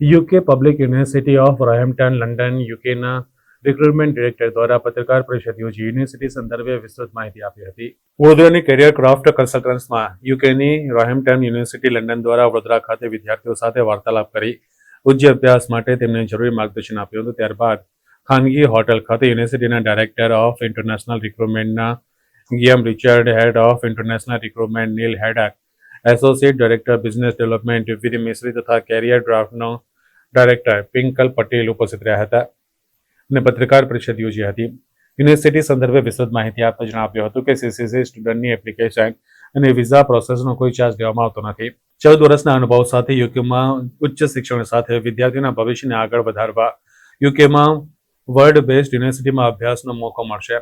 UK public university of Roehampton, London, યુકેના recruitment director દ્વારા પત્રકાર પરિષદ યોજી યુનિવર્સિટી સંદર્ભે વિસ્તૃત માહિતી આપી હતી. વડોદરાની કેરિયર ક્રાફ્ટ કન્સલ્ટન્સમાં યુકેની રોહેમ્પટન યુનિવર્સિટી, લંડન દ્વારા વડોદરા ખાતે વિદ્યાર્થીઓ સાથે વાર્તાલાપ કરી. ઉચ્ચ અભ્યાસ માટે તેમને જરૂરી માર્ગદર્શન આપ્યું હતું. ત્યારબાદ ખાનગી હોટલ ખાતે યુનિવર્સિટીના director of international રિક્રુટમેન્ટના Guillaume Richard, head of international recruitment Neil Haddock, associate director business development Vidhi Mishri તથા કેરિયર ડ્રાફ્ટનો ડાયરેક્ટર પિંકલ પટેલ ઉપસ્થિત રહ્યા હતા અને પત્રકાર પરિષદ યોજી હતી. યુનિવર્સિટી સંદર્ભે વિસ્તૃત માહિતી આપતા જણાવ્યું હતું કે સીસીસી સ્ટુડન્ટની એપ્લિકેશન અને વિઝા પ્રોસેસનો કોઈ ચાર્જ લેવામાં આવતો નથી. ચૌદ વર્ષના અનુભવ સાથે યુકેમાં ઉચ્ચ શિક્ષણ સાથે વિદ્યાર્થીઓના ભવિષ્યને આગળ વધારવા યુકેમાં વર્લ્ડ બેસ્ડ યુનિવર્સિટીમાં અભ્યાસનો મોકો મળશે,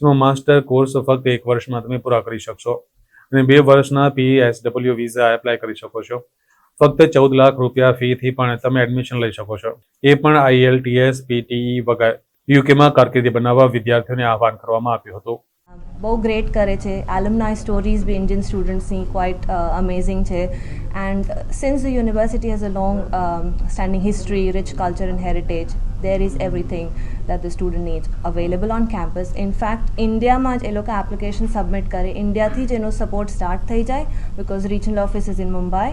જેમાં માસ્ટર કોર્સ ફક્ત એક વર્ષમાં તમે પૂરા કરી શકશો અને બે વર્ષના પીએસડબલ્યુ વિઝા એપ્લાય કરી શકો છો. ફક્ત ચૌદ લાખ રૂપિયા ફીથી પણ તમે એડમિશન લઈ શકો છો. એ પણ આઈએલટીએસ પીટીઈ વગર. યુકેમાં કારકિર્દી બનાવવા વિદ્યાર્થીઓને આહવાન કરવામાં આવ્યું હતું. બહુ ગ્રેટ કરે છે. એલ્યુમનાઈ સ્ટોરીઝ બી ઇન્ડિયન સ્ટુડન્ટ્સની ક્વાઇટ અમેઝિંગ છે. And since the university has a long standing history rich culture and heritage there is everything that the student needs available on campus in fact ઇન્ડિયામાં જ એ લોકો application submit કરે. ઇન્ડિયાથી જ એનો support start થઈ જાય because regional office is in Mumbai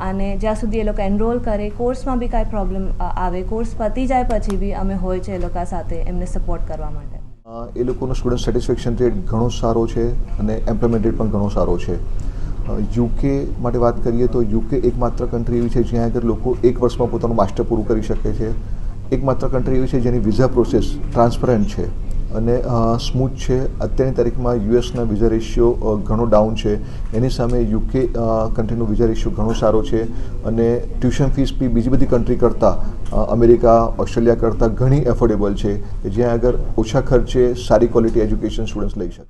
અને જ્યાં સુધી એ લોકો એનરોલ કરે, કોર્સમાં બી કાંઈ પ્રોબ્લેમ આવે, કોર્સ પતી જાય પછી બી અમે હોય છે એ લોકો સાથે એમને સપોર્ટ કરવા માટે. એ લોકોનો સ્ટુડન્ટ સેટિસ્ફેક્શન રેટ ઘણો સારો છે અને એમ્પ્લોયમેન્ટ રેટ પણ ઘણો સારો છે. યુકે માટે વાત કરીએ તો યુકે એકમાત્ર કન્ટ્રી એવી છે જ્યાં આગળ લોકો એક વર્ષમાં પોતાનું માસ્ટર પૂરું કરી શકે છે. એકમાત્ર કન્ટ્રી એવી છે જેની વિઝા પ્રોસેસ ટ્રાન્સપરન્ટ છે. અને સ્મૂથ છે. અત્યારની તારીખમાં યુએસના વિઝા રેશિયો ઘણો ડાઉન છે. એની સામે યુકે કન્ટ્રીનો વિઝા રેશિયો ઘણો સારો છે. અને ટ્યુશન ફીસ બી બીજી બધી કન્ટ્રી કરતાં અમેરિકા, ઓસ્ટ્રેલિયા કરતાં ઘણી એફોર્ડેબલ છે. જ્યાં આગળ ઓછા ખર્ચે સારી ક્વોલિટી એજ્યુકેશન સ્ટુડન્ટ્સ લઈ શકે.